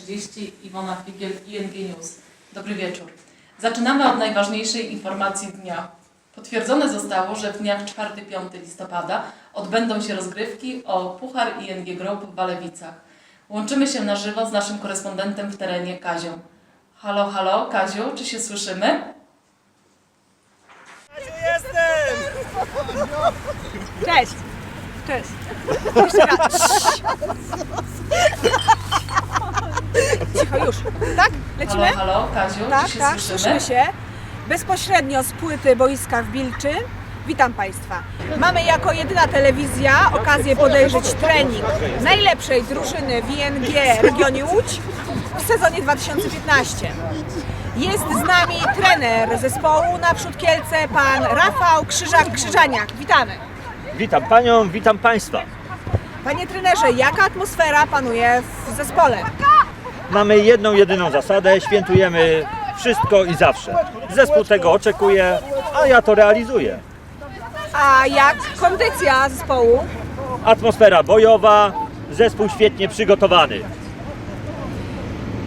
20.30 Iwona Figiel, ING News. Dobry wieczór. Zaczynamy od najważniejszej informacji dnia. Potwierdzone zostało, że w dniach 4-5 listopada odbędą się rozgrywki o Puchar ING Group w Walewicach. Łączymy się na żywo z naszym korespondentem w terenie Kazią. Halo, halo, Kaziu, czy się słyszymy? Jestem! Cześć! Cześć! Jeszcze raz. Cicho już. Tak? Lecimy? Halo, halo, Kaziu, Tak, czy się tak, słyszymy? słyszymy się. Bezpośrednio z płyty boiska w Bilczy. Witam Państwa. Mamy jako jedyna telewizja okazję podejrzeć trening najlepszej drużyny w ING regionie Łódź w sezonie 2015. Jest z nami trener zespołu naprzód Kielce, pan Rafał Krzyżak-Krzyżaniak. Witamy. Witam panią, witam państwa. Panie trenerze, jaka atmosfera panuje w zespole? Mamy jedną, jedyną zasadę, świętujemy wszystko i zawsze. Zespół tego oczekuje, a ja to realizuję. A jak kondycja zespołu? Atmosfera bojowa, zespół świetnie przygotowany.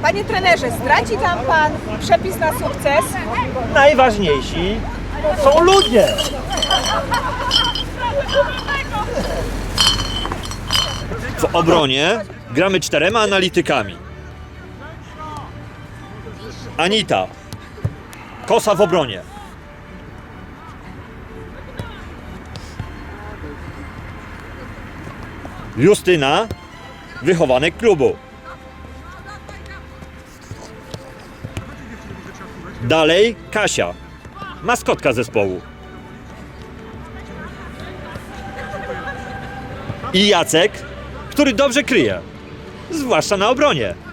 Panie trenerze, zdradzi nam pan przepis na sukces? Najważniejsi są ludzie. W obronie gramy czterema analitykami. Anita, kosa w obronie. Justyna, wychowanek klubu. Dalej Kasia, maskotka zespołu. I Jacek, który dobrze kryje, zwłaszcza na obronie.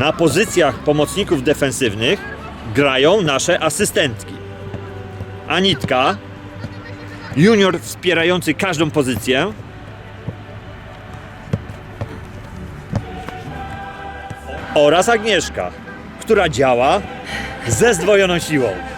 Na pozycjach pomocników defensywnych grają nasze asystentki. Anitka, junior wspierający każdą pozycję, oraz Agnieszka, która działa ze zdwojoną siłą.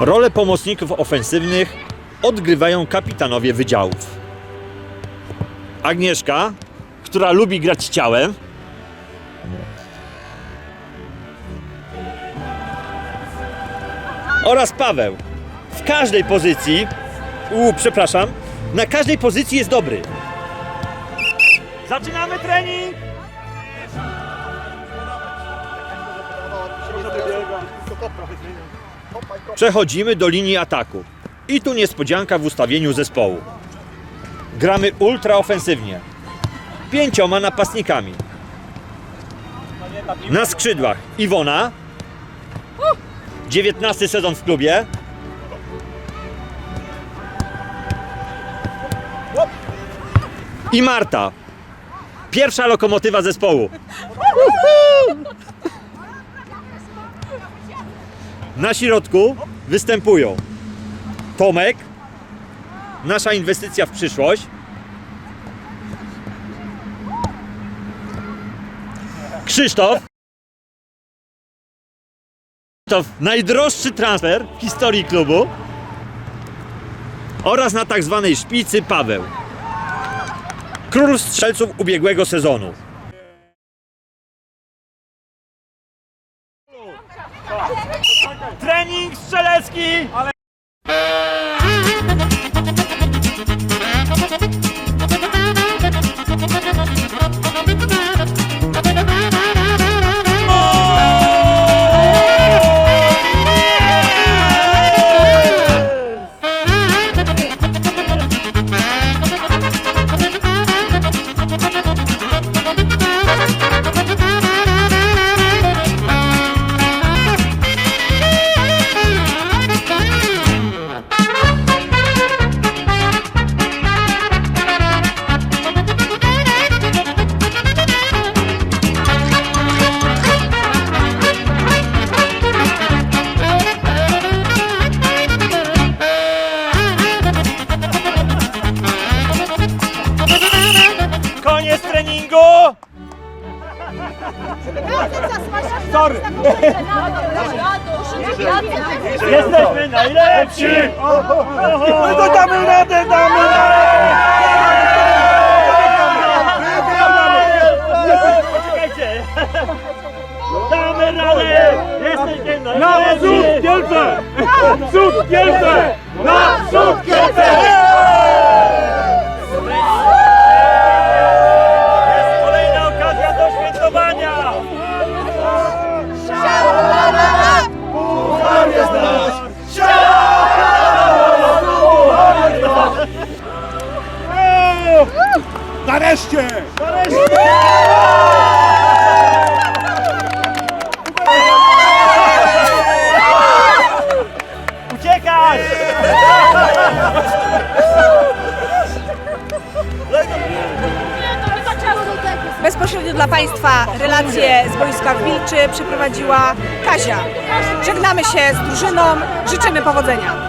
Rolę pomocników ofensywnych odgrywają kapitanowie wydziałów. Agnieszka, która lubi grać ciałem. Oraz Paweł. W każdej pozycji, u, przepraszam, na każdej pozycji jest dobry. Zaczynamy trening! Przechodzimy do linii ataku. I tu niespodzianka w ustawieniu zespołu. Gramy ultra ofensywnie pięcioma napastnikami. Na skrzydłach Iwona, 19 sezon w klubie. I Marta, pierwsza lokomotywa zespołu. Na środku występują Tomek, nasza inwestycja w przyszłość. Krzysztof. To najdroższy transfer w historii klubu. Oraz na tak zwanej szpicy Paweł. Król strzelców ubiegłego sezonu. Trening strzelecki! Sorry. Jesteśmy najlepsi! My to damy radę, damy radę! Poczekajcie! Damy radę! Jesteśmy najlepsi! Na przód, Kielce! Przód, Kielce! Na przód, Kielce! Nareszcie! Uciekać! Bezpośrednio dla Państwa relacje z boiska w Wilczy przeprowadziła Kazia. Żegnamy się z drużyną, życzymy powodzenia.